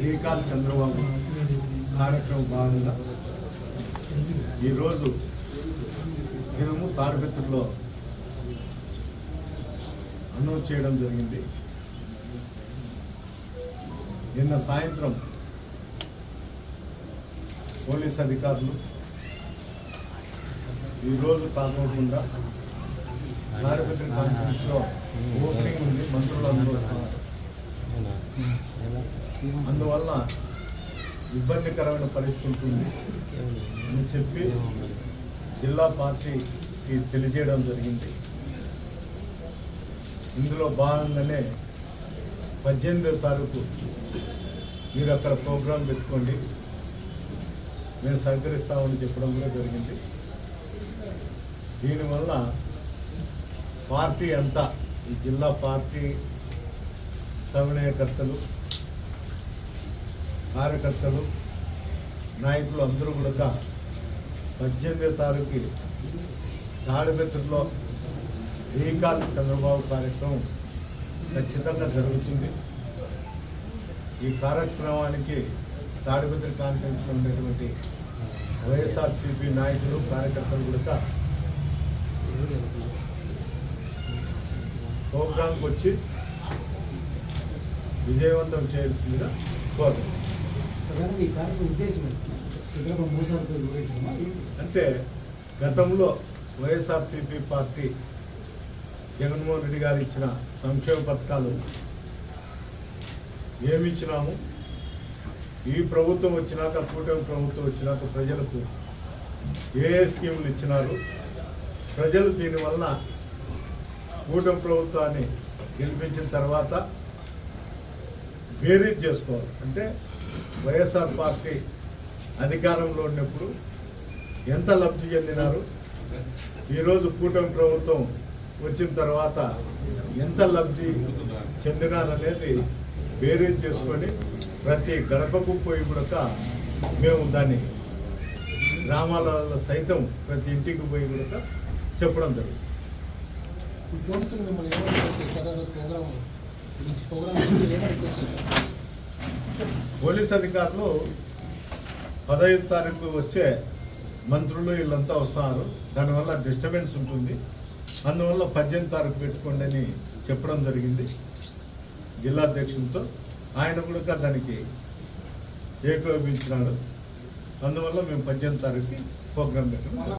శ్రీకాళి చంద్రబాబు కార్యక్రమం భాగంగా ఈరోజు మేము తాడిపెత్తుల్లో అనౌన్స్ చేయడం జరిగింది. నిన్న సాయంత్రం పోలీస్ అధికారులు ఈరోజు కాకోకుండా తాడిపత్రి కాన్ఫరెన్స్లో ఓపెనింగ్ ఉంది. మంత్రులు అందరూ వస్తున్నారు. అందువల్ల ఇబ్బందికరమైన పరిస్థితి ఉంటుంది. అని చెప్పి జిల్లా పార్టీకి తెలియజేయడం జరిగింది. ఇందులో భాగంగానే పద్దెనిమిదో తారీఖు మీరు అక్కడ ప్రోగ్రాం పెట్టుకోండి. మేము సహకరిస్తామని చెప్పడం కూడా జరిగింది. దీనివల్ల పార్టీ అంతా ఈ జిల్లా పార్టీ సమన్వయకర్తలు కార్యకర్తలు నాయకులు అందరూ కూడా పద్దెనిమిదో తారీఖు తాడిపత్రిలో రీకాల్ చంద్రబాబు కార్యక్రమం ఖచ్చితంగా జరుగుతుంది. ఈ కార్యక్రమానికి తాడిపత్రి కాన్ఫరెన్స్లో ఉండేటువంటి వైఎస్ఆర్సీపీ నాయకులు కార్యకర్తలు కూడా ప్రోగ్రాంకి వచ్చి విజయవంతం చేయాల్సిందిగా కోరుతున్నాను ప్రధానంగా ఈ కార్యక్రమం ఉద్దేశం చంద్రబాబు మోసాలతో వివరించడమా? అంటే గతంలో వైఎస్ఆర్సీపీ పార్టీ జగన్మోహన్ రెడ్డి గారు ఇచ్చిన సంక్షేమ పథకాలు ఏమిచ్చినాము ఈ ప్రభుత్వం వచ్చినాక కూటమి ప్రభుత్వం వచ్చినాక ప్రజలకు ఏ ఏ స్కీములు ఇచ్చినారు? ప్రజలు దీనివల్ల కూటమి ప్రభుత్వాన్ని గెలిపించిన తర్వాత బేరీజ్ చేసుకోవాలి. అంటే వైఎస్ఆర్ పార్టీ అధికారంలో ఉన్నప్పుడు ఎంత లబ్ధి చెందినారు? ఈరోజు కూటమి ప్రభుత్వం వచ్చిన తర్వాత ఎంత లబ్ధి చెందినారనేది బేరీజ్ చేసుకొని ప్రతి గడపకు పోయి కూడా మేము దాన్ని గ్రామాలలో సైతం ప్రతి ఇంటికి పోయి కూడా చెప్పడం జరుగుతుంది ప్రోగ్రామ్ పోలీస్ అధికారులు పదహైదు తారీఖు వస్తే మంత్రులు వీళ్ళంతా వస్తున్నారు. దానివల్ల డిస్టర్బెన్స్ ఉంటుంది. అందువల్ల పద్దెనిమిది తారీఖు పెట్టుకోండి అని చెప్పడం జరిగింది జిల్లా అధ్యక్షులతో ఆయన కూడా దానికి ఏకోపించినాడు అందువల్ల మేము పద్దెనిమిది తారీఖుకి ప్రోగ్రాం పెట్టడం